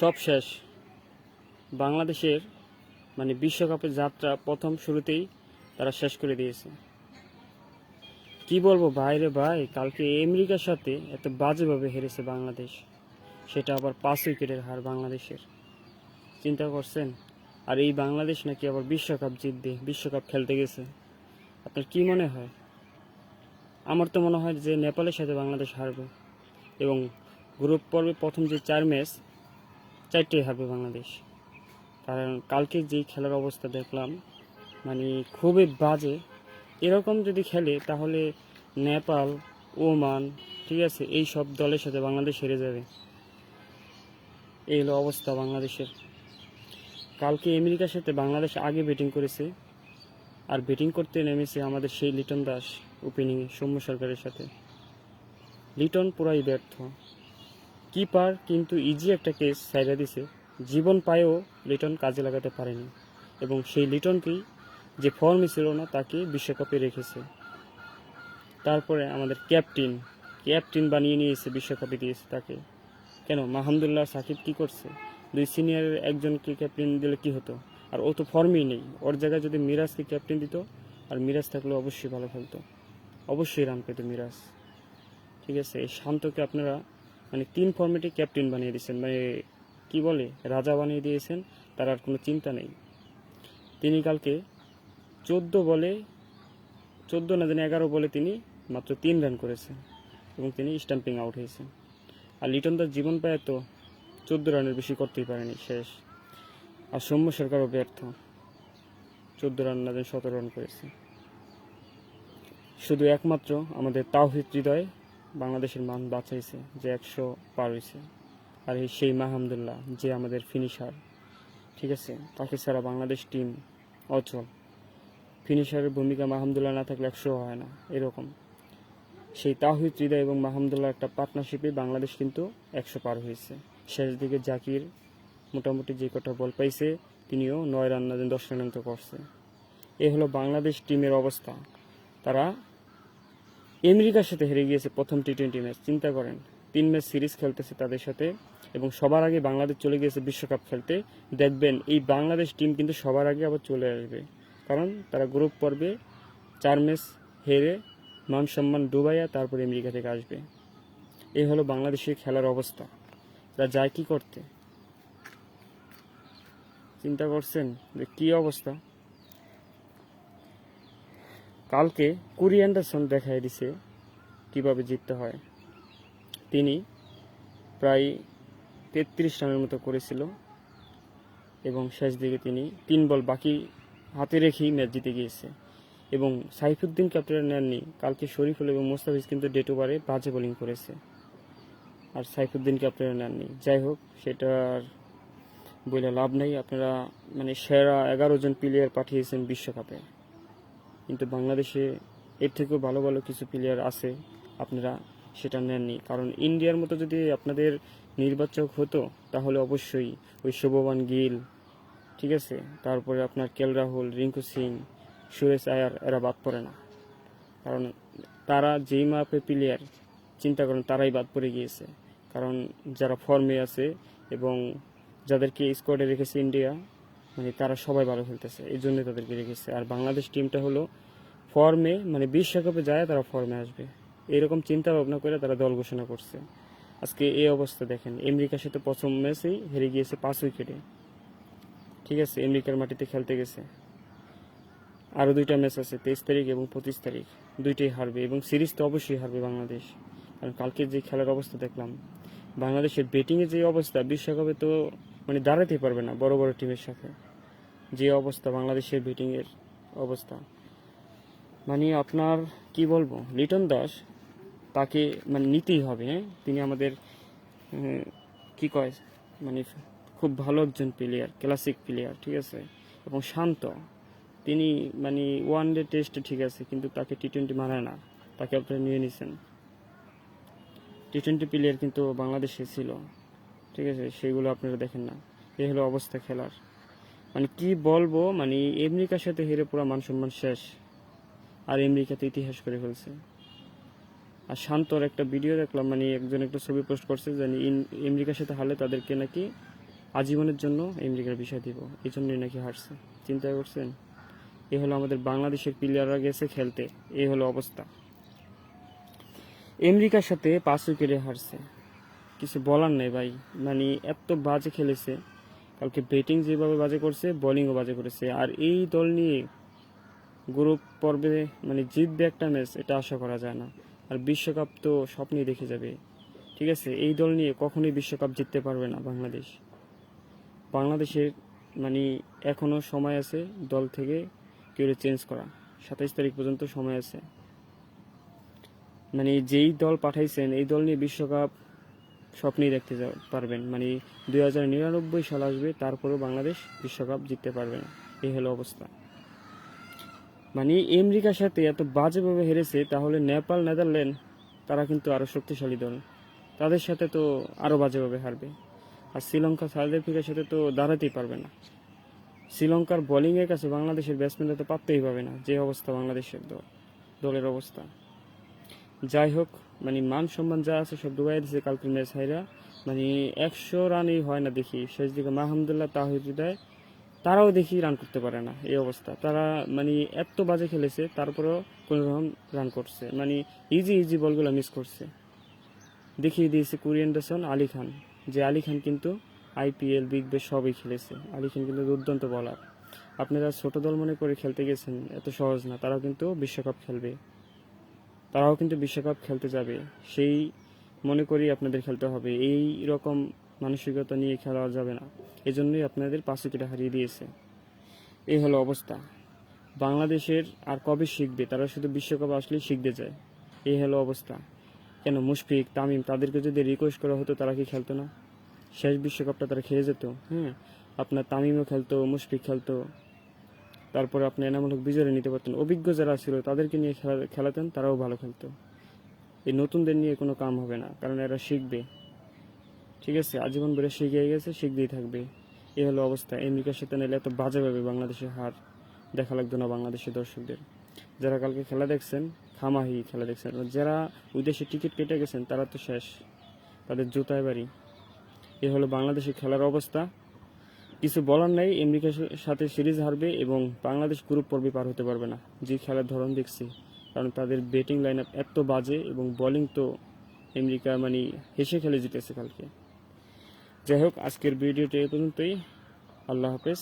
সব শেষ। বাংলাদেশের মানে বিশ্বকাপের যাত্রা প্রথম শুরুতেই তারা শেষ করে দিয়েছে। কি বলব ভাই রে ভাই, কালকে আমেরিকার সাথে এত বাজেভাবে হেরেছে বাংলাদেশ। সেটা আবার পাঁচ উইকেটের হার বাংলাদেশের। চিন্তা করছেন, আর এই বাংলাদেশ নাকি আবার বিশ্বকাপ জিতবে, বিশ্বকাপ খেলতে গেছে। আপনার কি মনে হয়? আমার তো মনে হয় যে নেপালের সাথে বাংলাদেশ হারবে। এবং গ্রুপ পর্বে প্রথম যে চার ম্যাচ চারটেই হবে বাংলাদেশ। কারণ কালকে যেই খেলার অবস্থা দেখলাম মানে খুবই বাজে। এরকম যদি খেলে, তাহলে নেপাল, ওমান, ঠিক আছে, এই সব দলের সাথে বাংলাদেশ হেরে যাবে। এই হলো অবস্থা বাংলাদেশের। কালকে আমেরিকার সাথে বাংলাদেশ আগে ব্যাটিং করেছে। আর ব্যাটিং করতে নেমেছে আমাদের সেই লিটন দাস ওপেনিংয়ে সৌম্য সরকারের সাথে। লিটন পুরাই ব্যর্থ। কিপার কিন্তু ইজি একটা কেস সাইডা দিছে। জীবন পায়েও লিটন কাজে লাগাতে পারেনি। এবং সেই লিটনকেই যে ফর্মে ছিল না, তাকে বিশ্বকাপে রেখেছে। তারপরে আমাদের ক্যাপ্টেন ক্যাপ্টেন বানিয়ে নিয়েছে, বিশ্বকাপে দিয়েছে তাকে। কেন? মাহমুদুল্লাহ সাকিব কি করছে? দুই সিনিয়রের একজনকে ক্যাপ্টেন দিলে কি হতো? আর ও তো ফর্মেই নেই। ওর জায়গায় যদি মিরাজকে ক্যাপ্টেন দিত, আর মিরাজ থাকলে অবশ্যই ভালো খেলতো। অবশ্যই রান পেত মিরাজ। ঠিক আছে? এই শান্তকে আপনারা মানে তিন ফর্মেটে ক্যাপ্টেন বানিয়ে দিয়েছেন। মানে কি বলে, রাজা বানিয়ে দিয়েছেন, তার আর কোনো চিন্তা নেই। তিনি কালকে চোদ্দ বলে, চোদ্দ না জানি এগারো বলে তিনি মাত্র তিন রান করেছেন এবং তিনি স্টাম্পিং আউট হয়েছেন। আর লিটন দাস জীবন পায় তো চোদ্দ রানের বেশি করতেই পারেনি, শেষ। আর সৌম্য সরকারও ব্যর্থ। চোদ্দ রান না জানি সতেরো রান করেছে। শুধু একমাত্র আমাদের তাওহিদ হৃদয় বাংলাদেশের মান বাঁচাইছে, যে একশো পার হয়েছে আর এই সেই মাহমুদুল্লাহ যে আমাদের ফিনিশার ঠিক আছে? তাকে ছাড়া বাংলাদেশ টিম অচল। ফিনিশারের ভূমিকা মাহমুদুল্লাহ না থাকলে একশো হয় না, এরকম। সেই তাহিদ হৃদয় এবং মাহমুদুল্লাহ একটা পার্টনারশিপে বাংলাদেশ কিন্তু একশো পার হয়েছে। শেষ দিকে জাকির মোটামুটি যে কটা বল পাইছে, তিনিও নয় রান দশ রান করছে। এ হলো বাংলাদেশ টিমের অবস্থা। তারা আমেরিকার সাথে হেরে গিয়েছে প্রথম টি টোয়েন্টি ম্যাচ চিন্তা করেন, তিন ম্যাচ সিরিজ খেলতেছে তাদের সাথে এবং সবার আগে বাংলাদেশ চলে গিয়েছে বিশ্বকাপ খেলতে। দেখবেন, এই বাংলাদেশ টিম কিন্তু সবার আগে আবার চলে আসবে। কারণ তারা গ্রুপ পর্বে চার ম্যাচ হেরে মান সম্মান ডুবাইয়া তারপরে আমেরিকা থেকে আসবে। এই হলো বাংলাদেশের খেলার অবস্থা। তারা যায় কি করতে? চিন্তা করছেন যে কী অবস্থা? কালকে কুরি অ্যান্ডারসন দেখাই দিছে কীভাবে জিততে হয়। তিনি প্রায় তেত্রিশ রানের মতো করেছিল এবং শেষ দিকে তিনি তিন বল বাকি হাতে রেখেই ম্যাচ জিতে গিয়েছে। এবং সাইফুদ্দিন ক্যাপ্টেন নেননি, কালকে শরীফুল এবং মোস্তাফিজ কিন্তু ডেট ওভারে বাজে বোলিং করেছে। আর সাইফুদ্দিন ক্যাপ্টেন নেননি। যাই হোক, সেটার বলে লাভ নেই। আপনারা মানে সেরা এগারো জন প্লেয়ার পাঠিয়েছেন বিশ্বকাপে। কিন্তু বাংলাদেশে এর থেকেও ভালো ভালো কিছু প্লেয়ার আছে, আপনারা সেটা নেননি। কারণ ইন্ডিয়ার মতো যদি আপনাদের নির্বাচক হতো, তাহলে অবশ্যই ওই শুভমান গিল, ঠিক আছে? তারপরে আপনার কেল রাহুল, রিঙ্কু সিং, সুরেশ আয়ার, এরা বাদ পড়ে না। কারণ তারা যেই মাপে প্লেয়ার চিন্তা করেন তারাই বাদ পড়ে গিয়েছে। কারণ যারা ফর্মে আছে এবং যাদেরকে স্কোয়াডে রেখেছে ইন্ডিয়া মানে তারা সবাই ভালো খেলতেছে, এই জন্য তাদেরকে রেখেছে। আর বাংলাদেশ টিমটা হলো ফর্মে মানে বিশ্বকাপে যায় তারা ফর্মে আসবে। এরকম চিন্তা ভাবনা করে তারা দল ঘোষণা করছে। আজকে এই অবস্থা দেখেন, আমেরিকার সাথে প্রথম ম্যাচেই হেরে গিয়েছে পাঁচ উইকেটে। ঠিক আছে, আমেরিকার মাটিতে খেলতে গেছে। আরও দুইটা ম্যাচ আছে, তেইশ তারিখ এবং পঁচিশ তারিখ। দুইটাই হারবে এবং সিরিজ তো অবশ্যই হারবে বাংলাদেশ। কারণ কালকে যে খেলার অবস্থা দেখলাম, বাংলাদেশের ব্যাটিংয়ের যে অবস্থা বিশ্বকাপে তো মানে দাঁড়াতেই পারবে না বড় বড় টিমের সাথে। যে অবস্থা, বাংলাদেশের ব্যাটিংয়ের অবস্থা। মানে আপনার, কি বলব, লিটন দাস তাকে মানে নিতেই হবে হ্যাঁ? তিনি আমাদের কি কয় মানে খুব ভালো একজন প্লেয়ার ক্লাসিক প্লেয়ার ঠিক আছে? এবং শান্ত। তিনি মানে ওয়ান ডে টেস্টে ঠিক আছে, কিন্তু তাকে টি টোয়েন্টি মানায় না। তাকে আপনারা নিয়ে নিছেন। টি টোয়েন্টি প্লেয়ার কিন্তু বাংলাদেশে ছিল। ঠিক আছে? সেগুলো আপনারা দেখেন না। এই হলো অবস্থা খেলার। মানে কি বলব মানে আমেরিকার সাথে হেরে পুরো মান সম্মান শেষ। আর আমেরিকাতে ইতিহাস করে ফেলছে। আর শান্তর একটা ভিডিও দেখলাম মানে একজন একটা ছবি পোস্ট করছে যে আমেরিকার সাথে হারলে তাদেরকে নাকি আজীবনের জন্য আমেরিকার বিষয় দিব। এই জন্যই নাকি হারছে। চিন্তা করছেন? এ হলো আমাদের বাংলাদেশের প্লেয়াররা গেছে খেলতে। এই হলো অবস্থা। আমেরিকার সাথে পাঁচ উইকেটে হারছে। কিছু বলার নেই ভাই। মানে এত বাজে খেলেছে। কালকে ব্যাটিং যেভাবে বাজে করছে বোলিংও বাজে করেছে। আর এই দল নিয়ে গ্রুপ পর্বে মানে জিতবে একটা ম্যাচ এটা আশা করা যায় না। আর বিশ্বকাপ তো স্বপ্নই দেখে যাবে। ঠিক আছে, এই দল নিয়ে কখনোই বিশ্বকাপ জিততে পারবে না বাংলাদেশ। বাংলাদেশের মানে এখনও সময় আছে দল থেকে কেউ চেঞ্জ করা। সাতাইশ তারিখ পর্যন্ত সময় আছে। মানে যেই দল পাঠাইছেন, এই দল নিয়ে বিশ্বকাপ স্বপ্নেই দেখতে পারবেন। মানে দুই হাজার নিরানব্বই সাল আসবে, তারপরেও বাংলাদেশ বিশ্বকাপ জিততে পারবে না। এই হলো অবস্থা। মানে আমেরিকার সাথে এত বাজেভাবে হেরেছে, তাহলে নেপাল, নেদারল্যান্ড, তারা কিন্তু আরও শক্তিশালী দল। তাদের সাথে তো আরও বাজেভাবে হারবে। আর শ্রীলঙ্কা, সাউথ আফ্রিকার সাথে তো দাঁড়াতেই পারবে না। শ্রীলঙ্কার বোলিংয়ের কাছে বাংলাদেশের ব্যাটসম্যানরা তো পারতেই পাবে না, যে অবস্থা বাংলাদেশের দল দলের অবস্থা। যাই হোক মানে মান সম্মান যা আছে সব ডুবাই দিছে কালকের ম্যাচ হাইরা। মানে একশো রানই হয় না দেখি। শেষ দিকে মাহমুদুল্লাহ তাহিদ হৃদয়, তারাও দেখি রান করতে পারে না। এই অবস্থা। তারা মানে এত বাজে খেলেছে, তারপরেও কোনো রকম রান করছে। মানে ইজি ইজি বলগুলো মিস করছে। দেখিয়ে দিয়েছে কুরি অ্যান্ডারসন আলী খান। যে আলী খান কিন্তু আইপিএল বিগ বেশ সবই খেলেছে। আলী খান কিন্তু দুর্দান্ত বলার আপনারা ছোট দল মনে করে খেলতে গেছেন, এত সহজ না। তারাও কিন্তু বিশ্বকাপ খেলবে। তারাও কিন্তু বিশ্বকাপ খেলতে যাবে। সেই মনে করি আপনাদের খেলতে হবে। এই রকম মানসিকতা নিয়ে খেলা যাবে না। এজন্যই আপনাদের পাঁচ উইকেটে হারিয়ে দিয়েছে। এই হলো অবস্থা। বাংলাদেশের আর কবে শিখবে? তারা শুধু বিশ্বকাপ আসলেই শিখতে যায় এই হলো অবস্থা। কেন মুশফিক, তামিম, তাদেরকে যদি রিকোয়েস্ট করা হতো, তারা কি খেলতো না? শেষ বিশ্বকাপটা তারা খেলে যেত। হ্যাঁ আপনার তামিমও খেলতো, মুশফিক খেলতো। তারপরে আপনি এনামূলক বিজয় নিতে পারতেন। অভিজ্ঞ যারা ছিল, তাদেরকে নিয়ে খেলা খেলাতেন, তারাও ভালো খেলতো। এই নতুনদের নিয়ে কোনো কাম হবে না, কারণ এরা শিখবে। ঠিক আছে, আজীবন বেড়ে শিখে গেছে, শিখতেই থাকবে। এই হলো অবস্থা। আমেরিকার সাথে নিলে এত বাজে বাজেভাবে বাংলাদেশের হার দেখা লাগতো না বাংলাদেশের দর্শকদের। যারা কালকে খেলা দেখছেন খামাহি খেলা দেখছেন যারা উদ্দেশ্যে টিকিট কেটে গেছেন, তারা তো শেষ। তাদের জুতায় বাড়ি। এ হলো বাংলাদেশের খেলার অবস্থা। কিছু বলার নাই, আমেরিকার সাথে সিরিজ হারবে এবং বাংলাদেশ গ্রুপ পর্বে পার হতে পারবে না। যে খেলার ধরন দেখছি, কারণ তাদের ব্যাটিং লাইন আপ এত বাজে এবং বোলিং তো আমেরিকা মানে হেসে খেলে জিতেছে কালকে। যাই হোক, আজকের ভিডিওটি এ পর্যন্তই। আল্লাহ হাফেজ।